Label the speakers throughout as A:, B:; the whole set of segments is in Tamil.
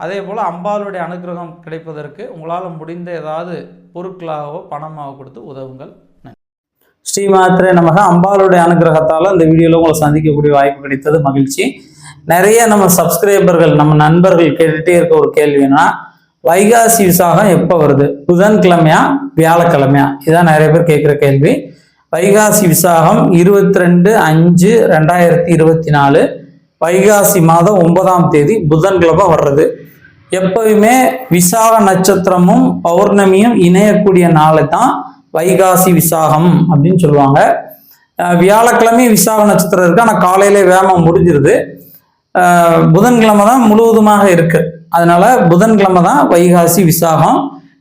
A: அதே போல் அம்பாளுடைய அனுகிரகம் கிடைப்பதற்கு உங்களால் முடிந்த ஏதாவது பொருட்களாகவோ பணமாக கொடுத்து உதவுங்கள். ஸ்ரீமாத்திரே நமக. அம்பாளுடைய அனுகிரகத்தால் இந்த வீடியோவில் உங்களை சந்திக்கக்கூடிய வாய்ப்பு கிடைத்தது மகிழ்ச்சி. நிறைய நம்ம சப்ஸ்கிரைபர்கள் நம்ம நண்பர்கள் கேட்டுகிட்டே இருக்க ஒரு கேள்வினா வைகாசி விசாகம் எப்போ வருது? புதன்கிழமையா வியாழக்கிழமையா? இதான் நிறைய பேர் கேட்குற கேள்வி. வைகாசி விசாகம் இருபத்தி ரெண்டு அஞ்சு ரெண்டாயிரத்தி இருபத்தி நாலு. வைகாசி மாதம் ஒன்பதாம் தேதி புதன்கிழமை வர்றது. எப்பவுமே விசாக நட்சத்திரமும் பௌர்ணமியும் இணையக்கூடிய நாளை தான் வைகாசி விசாகம் அப்படின்னு சொல்லுவாங்க. வியாழக்கிழமை விசாக நட்சத்திரம் இருக்கு. ஆனால் காலையிலே வேகம் முடிஞ்சிருது. புதன்கிழமை தான் முழுவதுமாக இருக்கு. அதனால புதன்கிழமை தான் வைகாசி விசாகம்.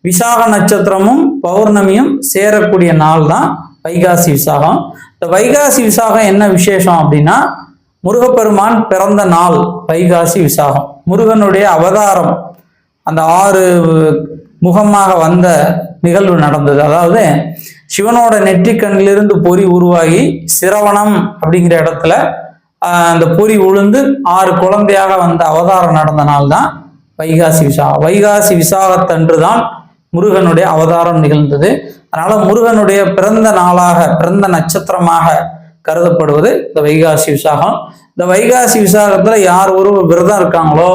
A: விசாக நட்சத்திரமும் பௌர்ணமியும் சேரக்கூடிய நாள் தான் வைகாசி விசாகம். இந்த வைகாசி விசாகம் என்ன விசேஷம் அப்படின்னா முருகப்பெருமான் பிறந்த நாள் வைகாசி விசாகம். முருகனுடைய அவதாரம் அந்த ஆறு முகமாக வந்த நிகழ்வு நடந்தது. அதாவது சிவனோட நெற்றிக்கண்ணிலிருந்து பொறி உருவாகி சிரவணம் அப்படிங்கிற இடத்துல அந்த பொறி உளுந்து ஆறு குழந்தையாக வந்த அவதாரம் நடந்த நாள் தான் வைகாசி விசா வைகாசி விசாகத்தன்று தான் முருகனுடைய அவதாரம் நிகழ்ந்தது. அதனால முருகனுடைய பிறந்த நாளாக பிறந்த நட்சத்திரமாக கருதப்படுவது இந்த வைகாசி விசாகம். இந்த வைகாசி விசாகத்துல யார் ஒரு விரதம் இருக்காங்களோ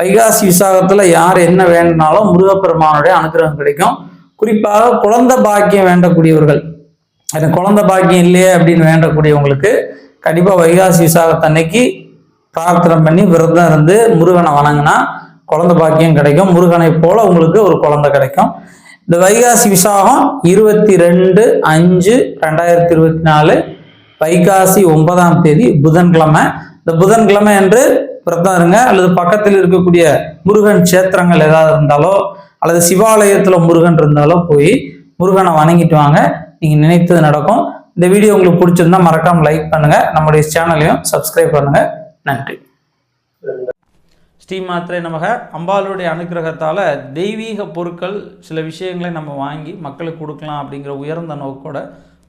A: வைகாசி விசாகத்துல யார் என்ன வேண்டினாலும் முருகப்பெருமானுடைய அனுகிரகம் கிடைக்கும். குறிப்பாக குழந்தை பாக்கியம் வேண்டக்கூடியவர்கள். எனக்கு குழந்தை பாக்கியம் இல்லையே அப்படின்னு வேண்டக்கூடியவங்களுக்கு கண்டிப்பா வைகாசி விசாகத்தன்னைக்கு பிரார்த்தனை பண்ணி விரதம் இருந்து முருகனை வணங்கினா குழந்தை பாக்கியம் கிடைக்கும். முருகனை போல உங்களுக்கு ஒரு குழந்தை கிடைக்கும். இந்த வைகாசி விசாகம் இருபத்தி ரெண்டு அஞ்சு ரெண்டாயிரத்தி இருபத்தி நாலு வைகாசி ஒன்பதாம் தேதி புதன்கிழமை. இந்த புதன்கிழமை என்று விரதம் இருங்க. அல்லது பக்கத்தில் இருக்கக்கூடிய முருகன் கஷேத்திரங்கள் ஏதாவது இருந்தாலோ அல்லது சிவாலயத்தில் முருகன் இருந்தாலோ போய் முருகனை வணங்கிட்டு வாங்க. நீங்கள் நினைத்தது நடக்கும். இந்த வீடியோ உங்களுக்கு பிடிச்சிருந்தா மறக்காம லைக் பண்ணுங்க. நம்முடைய சேனலையும் சப்ஸ்கிரைப் பண்ணுங்க. நன்றி. ஸ்ரீ மாத்திரை நமக. அம்பாளுடைய அனுக்கிரகத்தால் தெய்வீக பொருட்கள் சில விஷயங்களை நம்ம வாங்கி மக்களுக்கு கொடுக்கலாம் அப்படிங்கிற உயர்ந்த நோக்கோட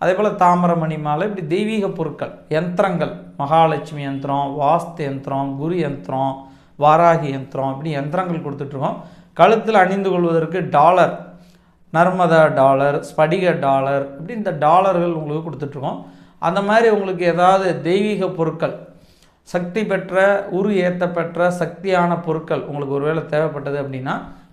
A: அதே போல் தாமிரமணி மாலை இப்படி தெய்வீக பொருட்கள் யந்திரங்கள் மகாலட்சுமி யந்திரம் வாஸ்து யந்திரம் குரு யந்திரம் வாராகி யந்திரம் இப்படி யந்திரங்கள் கொடுத்துட்ருக்கோம். கழுத்தில் அணிந்து கொள்வதற்கு டாலர் நர்மதா டாலர் ஸ்படிக டாலர் இப்படி இந்த டாலர்கள் உங்களுக்கு கொடுத்துட்ருக்கோம். அந்த மாதிரி உங்களுக்கு ஏதாவது தெய்வீக பொருட்கள் சக்தி பெற்ற உரு ஏற்ற பெற்ற சக்தியான பொருட்கள் உங்களுக்கு ஒருவேளை தேவைப்பட்டது அப்படின்னா